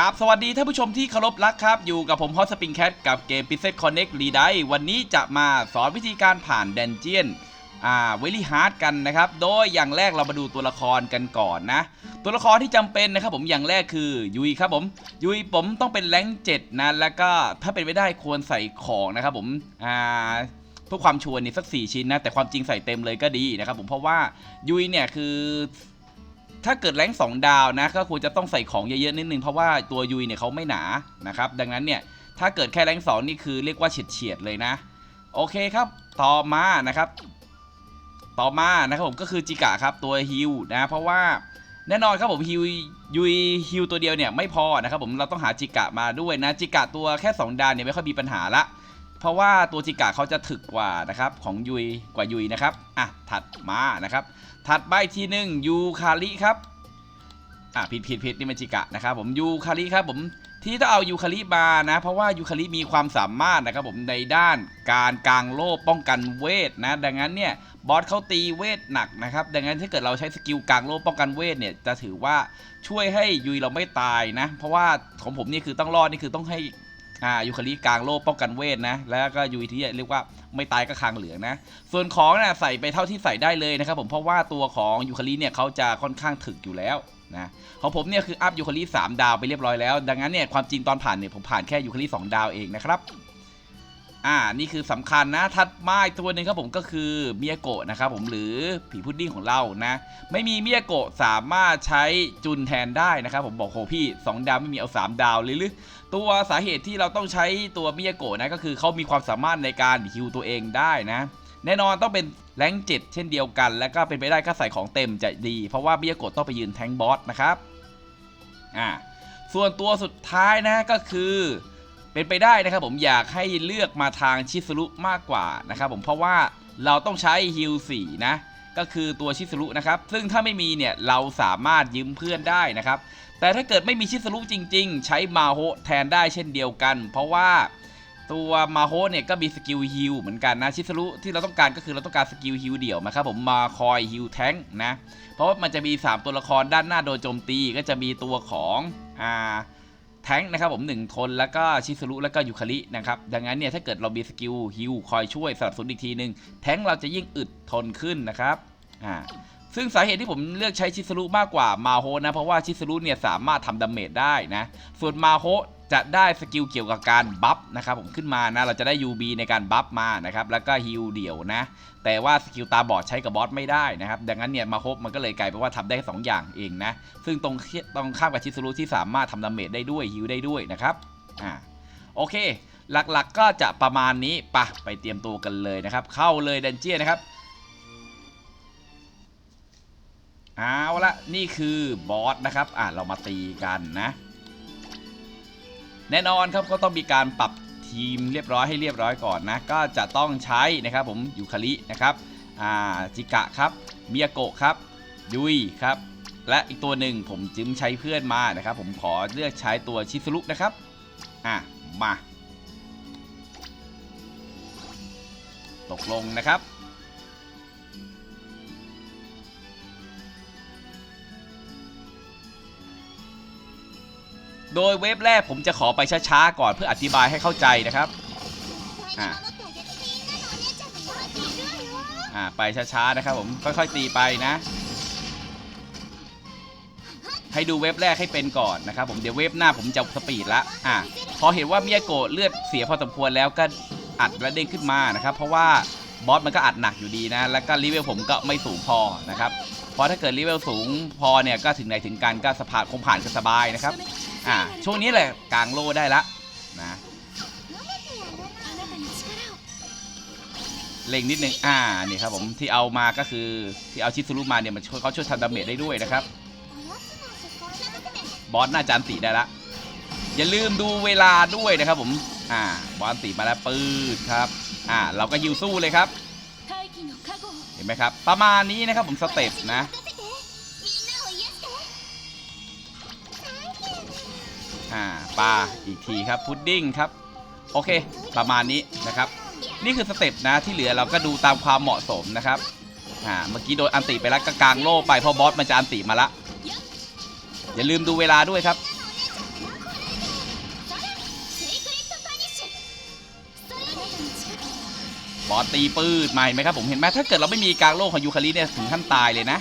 กราบสวัสดีท่านผู้ชมที่เคารพรักครับ อยู่กับผมฮอสปริงแคทกับเกม p i x e l Connect r e d i วันนี้จะมาสอนวิธีการผ่าน d ดนเจียนอ่าเวลี่ฮาร์ดกันนะครับ โดยอย่างแรกเรามาดูตัวละครกันก่อนนะ ตัวละครที่จำเป็นนะครับผมอย่างแรกคือยุยครับผม ยุยผมต้องเป็นแรงเจ็ดนะ แล้วก็ถ้าเป็นไปได้ควรใส่ของนะครับผมอ่าเพื่อความชัวร์นี่สัก 4 ชิ้นนะ แต่ความจริงใส่เต็มเลยก็ดีนะครับผมเพราะว่ายุยเนี่ยคือ ถ้าเกิดแรงสองดาวนะก็ควรจะต้องใส่ของเยอะๆนิดนึงเพราะว่าตัวยุยเนี่ยเขาไม่หนานะครับดังนั้นเนี่ยถ้าเกิดแค่แรงสองนี่คือเรียกว่าเฉียดๆเลยนะ โอเคครับต่อมานะครับต่อมานะครับผมก็คือจิกะครับตัวฮิวนะเพราะว่าแน่นอนครับผมฮิวยุยฮิวตัวเดียวเนี่ยไม่พอนะครับผมเราต้องหาจิกะมาด้วยนะจิกะตัวแค่ 2 ดาวเนี่ยไม่ค่อยมีปัญหาละ เพราะว่าตัวจิกะเขาจะถึกกว่านะครับของยุยกว่ายุยนะครับอะถัดมานะครับ ถัดไปทีหนึ่งยูคาริครับอะผิดผิดผิดนี่มันจิกะนะครับผมยูคาริครับผมที่ต้องเอายูคาริมานะ เพราะว่ายูคาริมีความสามารถนะครับผมในด้านการกางโล่ป้องกันเวทนะ ดังนั้นเนี่ยบอสเขาตีเวทหนักนะครับ ดังนั้นถ้าเกิดเราใช้สกิลกางโล่ป้องกันเวทเนี่ยจะถือว่าช่วยให้ยุยเราไม่ตายนะ เพราะว่าของผมนี่คือต้องรอดนี่คือต้องให้ อ่ายูคาลิกลางโล่ป้องกันเวทนะ แล้วก็ยูทีเรียกว่าไม่ตายก็คางเหลืองนะ ส่วนของนะ่ะใส่ไปเท่าที่ใส่ได้เลยนะครับผมเพราะว่าตัวของยูคาลิเนี่ยเขาจะค่อนข้างถึกอยู่แล้วนะของผมเนี่ยคืออัพยูคาริ3ดาวไปเรียบร้อยแล้ว ดังนั้นเนี่ยความจริงตอนผ่านเนี่ยผมผ่านแค่ยูคาริ2ดาวเองนะครับ อ่า นี่คือสำคัญนะ ถัดมาอีกตัวหนึ่งครับผมก็คือเมียโกะนะครับผมหรือผีพุดดิ้งของเรานะ ไม่มีเมียโกะสามารถใช้จุนแทนได้นะครับผมบอกโหพี่ 2 ดาวไม่มีเอา 3 ดาวเลยหรือตัวสาเหตุที่เราต้องใช้ตัวมิยโกะนะก็คือเขามีความสามารถในการฮิวตัวเองได้นะแน่นอนต้องเป็นแรงเจ็ดเช่นเดียวกัน แล้วก็เป็นไปได้ก็ใส่ของเต็มจะดี เพราะว่ามิยโกะต้องไปยืนแทงบอสนะครับอ่าส่วนตัวสุดท้ายนะก็คือ เป็นไปได้นะครับผมอยากให้เลือกมาทางชิซุรุมากกว่านะครับผมเพราะว่าเราต้องใช้ฮิลสีนะก็คือตัวชิซุรุนะครับซึ่งถ้าไม่มีเนี่ยเราสามารถยืมเพื่อนได้นะครับแต่ถ้าเกิดไม่มีชิสรุจริง ๆ ใช้มาโฮแทนได้เช่นเดียวกัน เพราะว่าตัวมาโฮเนี่ยก็มีสกิลฮิลเหมือนกันนะชิสรุที่เราต้องการก็คือเราต้องการสกิลฮิลเดี่ยวนะครับผมมาคอยฮิลแท้งนะเพราะว่ามันจะมี 3 ตัวละครด้านหน้าโดนโจมตีก็จะมีตัวของอ่า แทงนะครับผมหนึ่งคนแล้วก็ชิสรุแล้วก็ยูคารินะครับดังนั้นเนี่ยถ้าเกิดเรามีสกิลฮิวคอยช่วยสนับสนุนอีกทีหนึ่งแทงเราจะยิ่งอึดทนขึ้นนะครับอ่าซึ่งสาเหตุที่ผมเลือกใช้ชิสรุมากกว่ามาโฮนะเพราะว่าชิสรุเนี่ยสามารถทำดาเมจได้นะส่วนมาโฮ จะได้สกิลเกี่ยวกับการบัฟนะครับผมขึ้นมานะเราจะได้ UB ในการบัฟมานะครับแล้วก็ฮิลเดี่ยวนะ แต่ว่าสกิลตาบอดใช้กับบอสไม่ได้นะครับดังนั้นเนี่ยมาโฮมันก็เลยกลายเป็นว่าทำได้แค่สองอย่างเองนะ ซึ่งตรงตรงข้ามกับชิสรุที่สามารถทำดาเมจได้ด้วยฮิลได้ด้วยนะครับอ่าโอเค หลักๆก็จะประมาณนี้ปะไปเตรียมตัวกันเลยนะครับ เข้าเลยดันเจียนะครับเอาละนี่คือบอสนะครับอะเรามาตีกันนะ แน่นอนครับก็ต้องมีการปรับทีมเรียบร้อยให้เรียบร้อยก่อนนะ ก็จะต้องใช้นะครับผมยูคารินะครับอ่าจิกะครับเมียโกะครับยุยครับ และอีกตัวหนึ่งผมจึงใช้เพื่อนมานะครับ ผมขอเลือกใช้ตัวชิซุรุนะครับอะมา ตกลงนะครับ โดยเว็บแรกผมจะขอไปช้าๆก่อนเพื่ออธิบายให้เข้าใจนะครับอ่าไปช้าๆนะครับผมค่อยๆตีไปนะ ให้ดูเว็บแรกให้เป็นก่อนนะครับผมเดี๋ยวเว็บหน้าผมจะสปีดละอ่าพอเห็นว่าเมียโกะเลือดเสียพอสมควรแล้วก็อัดและเด้งขึ้นมานะครับ เพราะว่าบอสมันก็อัดหนักอยู่ดีนะ แล้วก็รีเวลผมก็ไม่สูงพอนะครับ เพราะถ้าเกิดรีเวลสูงพอเนี่ยก็ถึงไหนถึงกันก็สะพานคงผ่านกันสบายนะครับ่าช่วงนี้แหละกลางโลได้ละนะเล็งนิดนึงอ่านี่ครับผมที่เอามาก็คือที่เอาชิสุรุมาเนี่ยมันช่วยเขาช่วยทำดาเมจได้ด้วยนะครับ บอสหน้าจานตีได้ละอย่าลืมดูเวลาด้วยนะครับผมอ่าบอสตีมาแล้วปืนครับอ่าเราก็ยิวสู้เลยครับ เห็นไหมครับ ประมาณนี้นะครับผมสเต็ปนะ ปลาอีกทีครับพุดดิ้งครับโอเค ประมาณนี้นะครับ นี่คือสเต็ปนะที่เหลือเราก็ดูตามความเหมาะสมนะครับอ่เมื่อกี้โดนอันติไปแล้วก็กางโล่ไปพอบอสมันจะอันติมาละอย่าลืมดูเวลาด้วยครับบอสตีปืดใหม่ไหมครับผมเห็นไหมถ้าเกิดเราไม่มีกางโล่ของยูคาลิเนี่ยถึงขั้นตายเลยนะ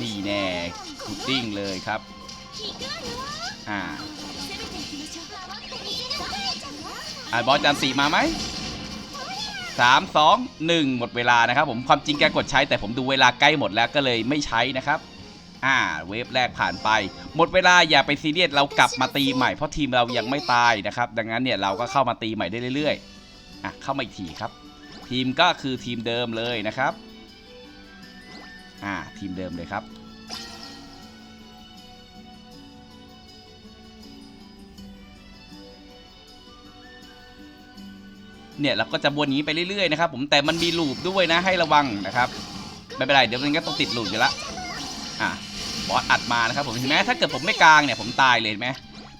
นี่แน่ พุดดิ้งเลยครับ อ่าอ่าบอสจานสีมาไหมสามสองหนึ่งหมดเวลานะครับผมความจริงแกกดใช้แต่ผมดูเวลาใกล้หมดแล้วก็เลยไม่ใช้นะครับ อ่าเวฟแรกผ่านไป หมดเวลาอย่าไปซีเรียสเรากลับมาตีใหม่เพราะทีมเรายังไม่ตายนะครับ ดังนั้นเนี่ยเราก็เข้ามาตีใหม่ได้เรื่อยๆอะเข้ามาอีกทีครับ ทีมก็คือทีมเดิมเลยนะครับ อ่าทีมเดิมเลยครับ เนี่ยเราก็จะวนอย่างนี้ไปเรื่อยๆนะครับผมแต่มันมีลูปด้วยนะให้ระวังนะครับไม่เป็นไรเดี๋ยวมันก็ต้องติดลูปอยู่ละอะบอสอัดมานะครับผมเห็นไหมถ้าเกิดผมไม่กลางเนี่ยผมตายเลยเห็นไหม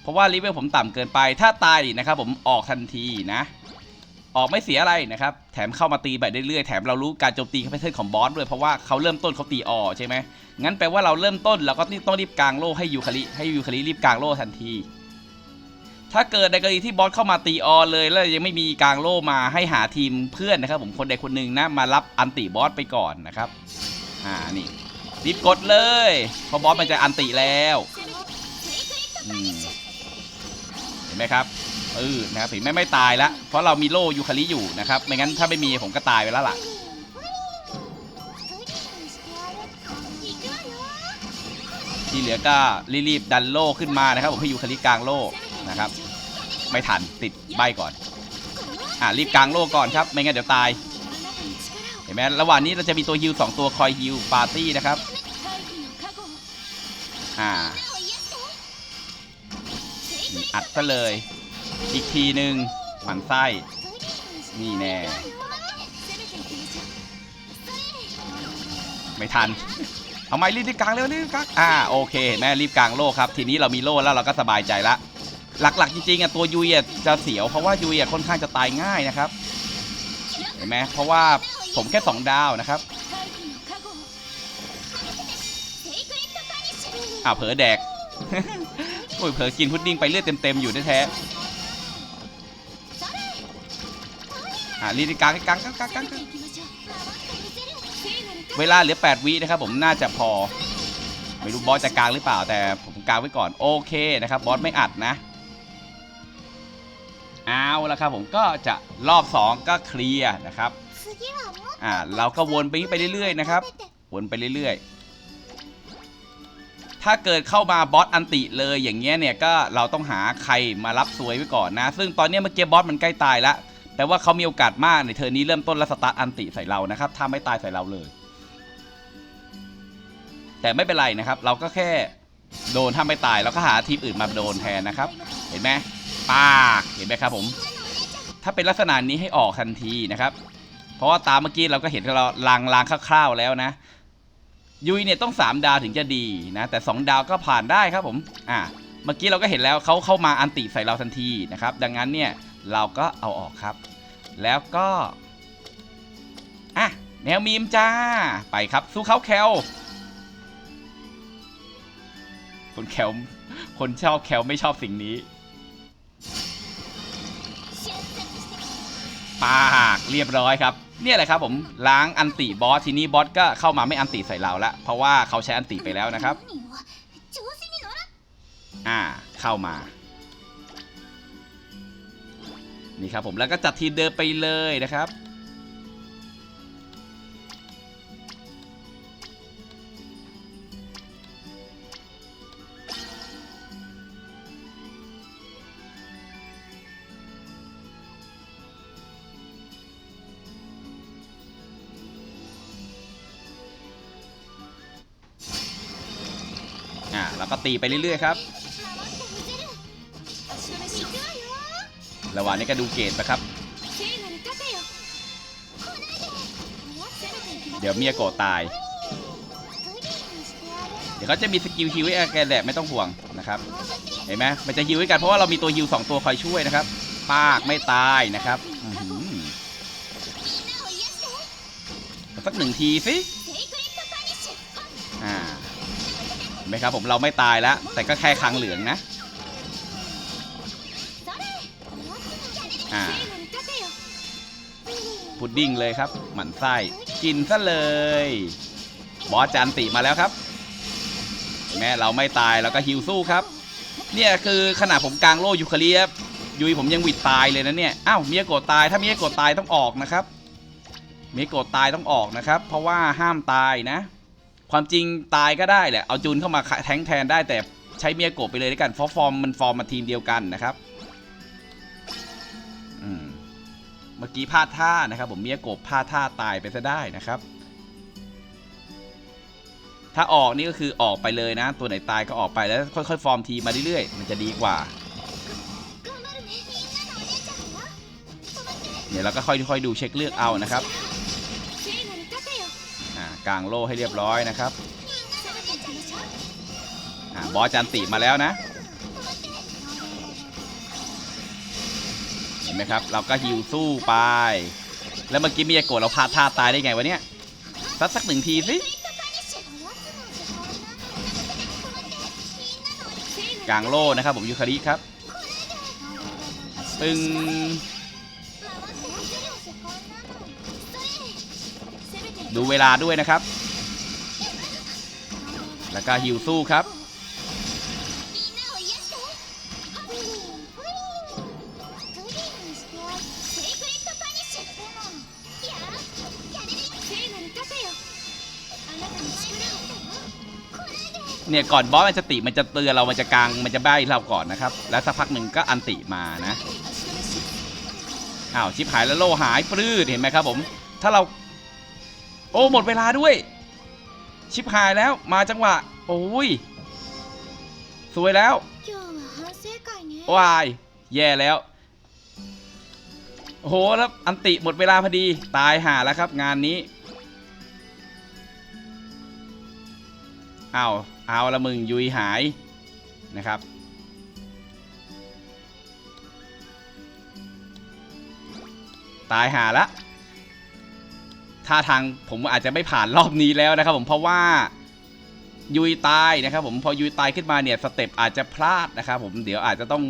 เพราะว่าลีเวลผมต่ำเกินไป ถ้าตายนะครับผมออกทันทีนะ ออกไม่เสียอะไรนะครับ แถมเข้ามาตีแบบเรื่อยๆแถมเรารู้การโจมตีแพทเทิร์นของบอสด้วยเพราะว่าเขาเริ่มต้นเขาตีออใช่ไหมงั้นแปลว่าเราเริ่มต้นเราก็ต้องรีบกลางโล่ให้ยูคาริให้ยูคาริรีบกลางโล่ทันที ถ้าเกิดในกรณีที่บอสเข้ามาตีออเลยแล้วยังไม่มีกลางโล่มาให้หาทีมเพื่อนนะครับ ผมคนใดคนหนึ่งนะมารับอันติบอสไปก่อนนะครับอ่านี่รีบกดเลยเพราะบอสมันจะอันติแล้วเห็นไหมครับเออนะครับผีงแม่ไม่ตายแล้วเพราะเรามีโล่ยูคาลิอยู่นะครับไม่งั้นถ้าไม่มีผมก็ตายไปแล้วล่ะที่เหลือก็รีบดันโล่ขึ้นมานะครับผมให้ยูคาลิกลางโล่นะครับ ไม่ทันติดใบก่อน อ่ารีบกลางโล่ก่อนครับ ไม่งั้นเดี๋ยวตาย เห็นไหมระหว่างนี้เราจะมีตัวฮิลสองตัวคอยฮิลปาร์ตี้นะครับ อ่าอัดซะเลย อีกทีหนึ่งหันไส้ นี่แน่ ไม่ทันทำไมรีบกลางเร็วรีบกลาง อ่าโอเคแม่รีบกลางโล่ครับ ทีนี้เรามีโล่แล้วเราก็สบายใจละ หลักๆจริงๆอะตัวยูยอจะเสียวเพราะว่ายูยอะค่อนข้างจะตายง่ายนะครับเห็นไหมเพราะว่าผมแค่ 2 ดาวนะครับอ่าเผลอแดกโอ้ยเผลอกินพุดดิ้งไปเลือดเต็มๆอยู่แท้ๆอ่าลีดิกางกางกางกางกางเวลาเหลือ 8 วินะครับผมน่าจะพอ ไม่รู้บอสจะกลางหรือเปล่าแต่ผมกลางไว้ก่อน โอเคนะครับบอสไม่อัดนะ เอาละครับผมก็จะรอบ 2 ก็เคลียร์นะครับอ่าเราก็วนไปนี้ไปเรื่อยๆนะครับ วนไปเรื่อยๆ ถ้าเกิดเข้ามาบอสอันติเลยอย่างเงี้ยเนี่ยก็เราต้องหาใครมารับสวยไว้ก่อนนะ ซึ่งตอนนี้เมื่อกี้บอสมันใกล้ตายแล้วแต่ว่าเขามีโอกาสมากในเทอร์นี้เริ่มต้นและสตาร์ทอันติใส่เรานะครับถ้าไม่ตายใส่เราเลย แต่ไม่เป็นไรนะครับ เราก็แค่โดนถ้าไม่ตายเราก็หาทีมอื่นมาโดนแทนนะครับ เห็นไหม ปากเห็นไหมครับผม ถ้าเป็นลักษณะนี้ให้ออกทันทีนะครับ เพราะว่าตามเมื่อกี้เราก็เห็นเราลางลางคร่าวๆแล้วนะ ยุยเนี่ยต้อง 3 ดาวถึงจะดีนะ แต่ 2 ดาวก็ผ่านได้ครับผมอ่าเมื่อกี้เราก็เห็นแล้วเขาเข้ามาอันติใส่เราทันทีนะครับ ดังนั้นเนี่ยเราก็เอาออกครับ แล้วก็อะแนวมีมจ้าไปครับสู้เขาแคลคนแคลคนชอบแคลไม่ชอบสิ่งนี้ ปากเรียบร้อยครับเนี่ยแหละครับผมล้างอันติบอสทีนี้บอสก็เข้ามาไม่อันติใส่เราละเพราะว่าเขาใช้อันติไปแล้วนะครับ อ่าเข้ามานี่ครับผมแล้วก็จัดทีเดิมไปเลยนะครับ ตีไปเรื่อยๆครับระหว่างนี้ก็ดูเกตนะครับ เดี๋ยวเมียโกตาย เดี๋ยวเขาจะมีสกิลฮิวให้แกแหละไม่ต้องห่วงนะครับ เห็นไหมมันจะฮิวให้กันเพราะว่าเรามีตัวฮิวสองตัวคอยช่วยนะครับ ปากไม่ตายนะครับสักหนึ่งทีสิ ไหมครับผมเราไม่ตายแล้ว แต่ก็แค่คางเหลืองนะอ่าพุดดิ้งเลยครับ หมั่นไส้กินซะเลย บอสจันติมาแล้วครับ แม่เราไม่ตายเราก็ฮิวสู้ครับ เนี่ยคือขนาดผมกลางโล่ยูคาเลียบยุยผมยังวิดตายเลยนะเนี่ยอ้าวเมียโกรตายถ้าเมียโกรตายต้องออกนะครับเมียโกรตายต้องออกนะครับ เพราะว่าห้ามตายนะ ความจริงตายก็ได้แหละ เอาจูนเข้ามาแทงแทนได้แต่ใช้เมียโกบไปเลยด้วยกัน ฟอฟอร์มมันฟอร์มมาทีมเดียวกันนะครับเมื่อกี้พลาดท่านะครับ ผมเมียโกบพลาดท่าตายไปซะได้นะครับ ถ้าออกนี่ก็คือออกไปเลยนะ ตัวไหนตายก็ออกไปแล้วค่อยๆ ฟอร์มทีมาเรื่อยๆ มันจะดีกว่า เนี่ยเราก็ค่อยๆดูเช็คเลือกเอานะครับ กลางโล่ให้เรียบร้อยนะครับอบอจันติมาแล้วนะ เห็นไหมครับ เราก็ฮิวสู้ไป แล้วเมื่อกี้มียาโกะเราพาดท่าตายได้ไงวะเนี่ย สักสักหนึ่งทีสิกลางโล่นะครับผมยูคาริครับ ปึ้ง ดูเวลาด้วยนะครับ แล้วก็ฮิวสู้ครับ เนี่ยก่อนบอสมันจะติมันจะเตือนเรา มันจะกลาง มันจะใบ้เราก่อนนะครับ แล้วสักพักหนึ่งก็อันติมานะ อ้าวชิบหายแล้วโลหายปลื้ดเห็นไหมครับผม ถ้าเรา โอ้หมดเวลาด้วย ชิบหายแล้วมาจังหวะ โอ้ย สวยแล้ววาย แย่แล้ว โอ้โห แล้วอันติหมดเวลาพอดี ตายห่าแล้วครับงานนี้เอาเอาละมึงยุยหายนะครับ ตายหาละ ท่าทางผมอาจจะไม่ผ่านรอบนี้แล้วนะครับ ผมเพราะว่ายุยตายนะครับ ผมพอยุยตายขึ้นมาเนี่ยสเต็ปอาจจะพลาดนะครับ ผมเดี๋ยวอาจจะต้อง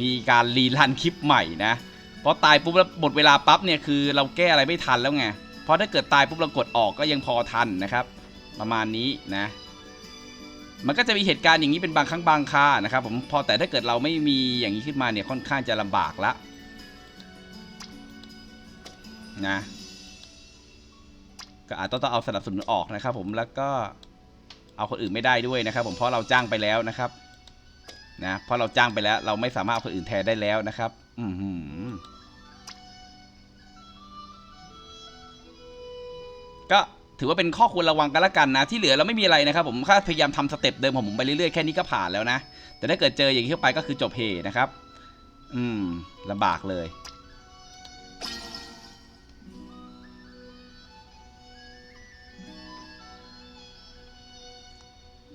มีการรีรันคลิปใหม่นะเพราะตายปุ๊บแล้วหมดเวลาปั๊บเนี่ยคือเราแก้อะไรไม่ทันแล้วไงเพราะถ้าเกิดตายปุ๊บเรากดออกก็ยังพอทันนะครับ ประมาณนี้นะ มันก็จะมีเหตุการณ์อย่างนี้เป็นบางครั้งบางครานะครับ ผมพอแต่ถ้าเกิดเราไม่มีอย่างนี้ขึ้นมาเนี่ยค่อนข้างจะลำบากละนะ ก็อาจจะต้องเอาสนับสนุนออกนะครับ ผมแล้วก็เอาคนอื่นไม่ได้ด้วยนะครับ ผมเพราะเราจ้างไปแล้วนะครับ นะเพราะเราจ้างไปแล้ว เราไม่สามารถเอาคนอื่นแทนได้แล้วนะครับ อือหือก็ถือว่าเป็นข้อควรระวังกันละกันนะ ที่เหลือเราไม่มีอะไรนะครับ ผมแค่พยายามทำสเต็ปเดิมของผมไปเรื่อยๆแค่นี้ก็ผ่านแล้วนะ แต่ถ้าเกิดเจออย่างนี้เข้าไปก็คือจบเพนะครับ อืมลำบากเลย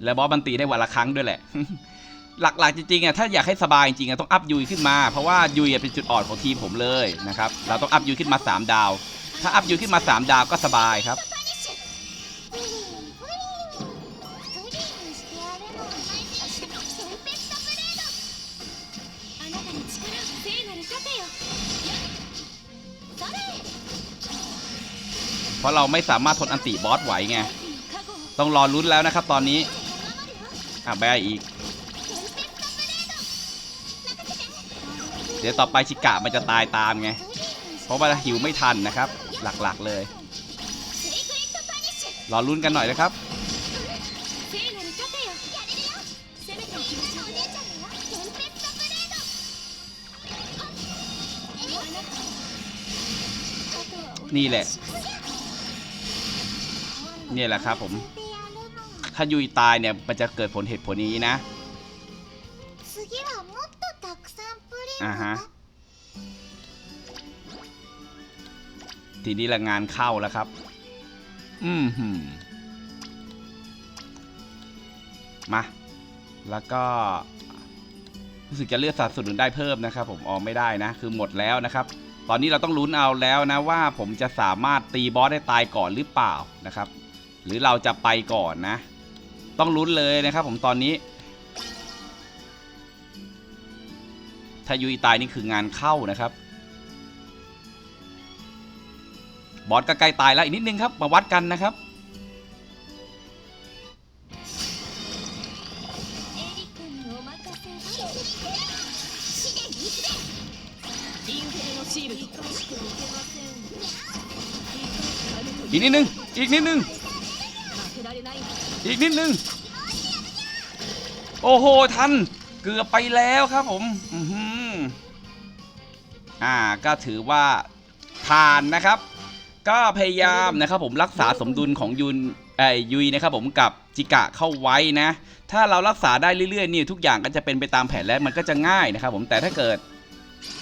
และบอสบันตีได้วันละครั้งด้วยแหละ หลักๆจริงๆอะถ้าอยากให้สบายจริงอะต้องอัพยุยขึ้นมา เพราะว่ายุยเป็นจุดอ่อนของทีมผมเลยนะครับ เราต้องอัพยุยขึ้นมา 3 ดาว ถ้าอัพยุยขึ้นมา 3 ดาวก็สบายครับ เพราะเราไม่สามารถทนอันติบอสไหวไง ต้องรอลุ้นแล้วนะครับตอนนี้ อะแบอีก เดี๋ยวต่อไปชิกะมันจะตายตามไง เพราะว่าหิวไม่ทันนะครับ หลักๆเลย รอรุ่นกันหน่อยนะครับ นี่แหละ นี่แหละครับผม ถ้ายุยตายเนี่ยมันจะเกิดผลเหตุผลนี้นะทีนี้ละงานเข้าแล้วครับ อืมหืมมา แล้วก็ รู้สึกจะเลือกสัดส่วนได้เพิ่มนะครับ ผมออกไม่ได้นะ คือหมดแล้วนะครับ ตอนนี้เราต้องลุ้นเอาแล้วนะว่าผมจะสามารถตีบอสได้ตายก่อนหรือเปล่านะครับ หรือเราจะไปก่อนนะ ต้องลุ้นเลยนะครับผมตอนนี้ ถ้ายูอีตายนี่คืองานเข้านะครับ บอสก็ใกล้ตายแล้วอีกนิดนึงครับ มาวัดกันนะครับอีกนิดนึง อีกนิดนึง อีกนิดนึง โอ้โหทันเกือบไปแล้วครับผมอืมอ่าก็ถือว่าผ่านนะครับ ก็พยายามนะครับผมรักษาสมดุลของยุนเอ้ยยุยนะครับผมกับจิกะเข้าไว้นะ ถ้าเรารักษาได้เรื่อยๆนี่ทุกอย่างก็จะเป็นไปตามแผนและมันก็จะง่ายนะครับผมแต่ถ้าเกิด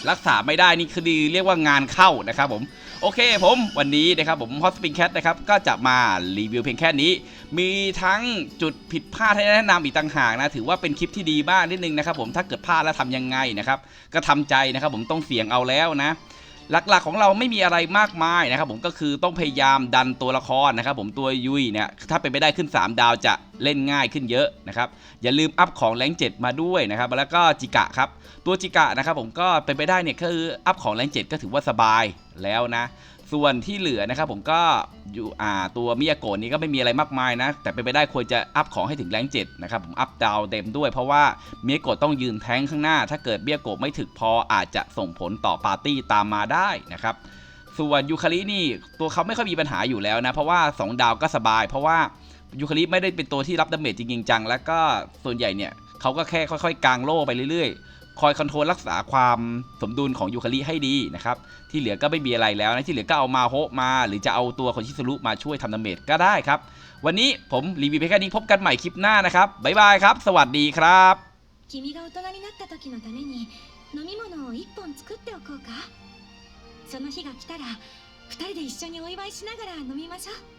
รักษาไม่ได้นี่คือเรียกว่างานเข้านะครับผม โอเคผมวันนี้นะครับผมฮอสปิงแคทนะครับก็จะมารีวิวเพียงแค่นี้ มีทั้งจุดผิดพลาดให้แนะนำอีกต่างหากนะถือว่าเป็นคลิปที่ดีมากนิดนึงนะครับผมถ้าเกิดพลาดแล้วทำยังไงนะครับก็ทำใจนะครับผมต้องเสี่ยงเอาแล้วนะ หลักๆของเราไม่มีอะไรมากมายนะครับผมก็คือต้องพยายามดันตัวละครนะครับผมตัวยุยเนี่ยถ้าเป็นไปได้ขึ้น 3 ดาวจะเล่นง่ายขึ้นเยอะนะครับอย่าลืมอัพของแรงเจ็ดมาด้วยนะครับแล้วก็จิกะครับตัวจิกะนะครับผมก็เป็นไปได้เนี่ยคืออัพของแรงเจ็ดก็ถือว่าสบายแล้วนะ ส่วนที่เหลือนะครับผมก็อยู่อ่าตัวมิยาโกะนี้ก็ไม่มีอะไรมากมายนะ แต่เป็นไปได้ควรจะอัพของให้ถึงแรงเจ็ดนะครับผมอัพดาวเต็มด้วยเพราะว่ามิยาโกะต้องยืนแทงข้างหน้า ถ้าเกิดมิยาโกะไม่ถึกพออาจจะส่งผลต่อปาร์ตี้ตามมาได้นะครับส่วนยูคารินี่ตัวเขาไม่ค่อยมีปัญหาอยู่แล้วนะ เพราะว่า 2 ดาวก็สบาย เพราะว่ายูคาริไม่ได้เป็นตัวที่รับดาเมจจริงจังแล้วก็ส่วนใหญ่เนี่ยเขาก็แค่ค่อยๆ กางโล่ไปเรื่อย คอยคอนโทรลรักษาความสมดุลของยูคาลิให้ดีนะครับ ที่เหลือก็ไม่มีอะไรแล้วนะ ที่เหลือก็เอามาโฮมา หรือจะเอาตัวคองชิซุรุมาช่วยทำดาเมจก็ได้ครับ วันนี้ผมรีวิวเพียงแค่นี้พบกันใหม่คลิปหน้านะครับ บ๊ายบายครับ สวัสดีครับ二人で一緒にお祝いしながら飲みましょう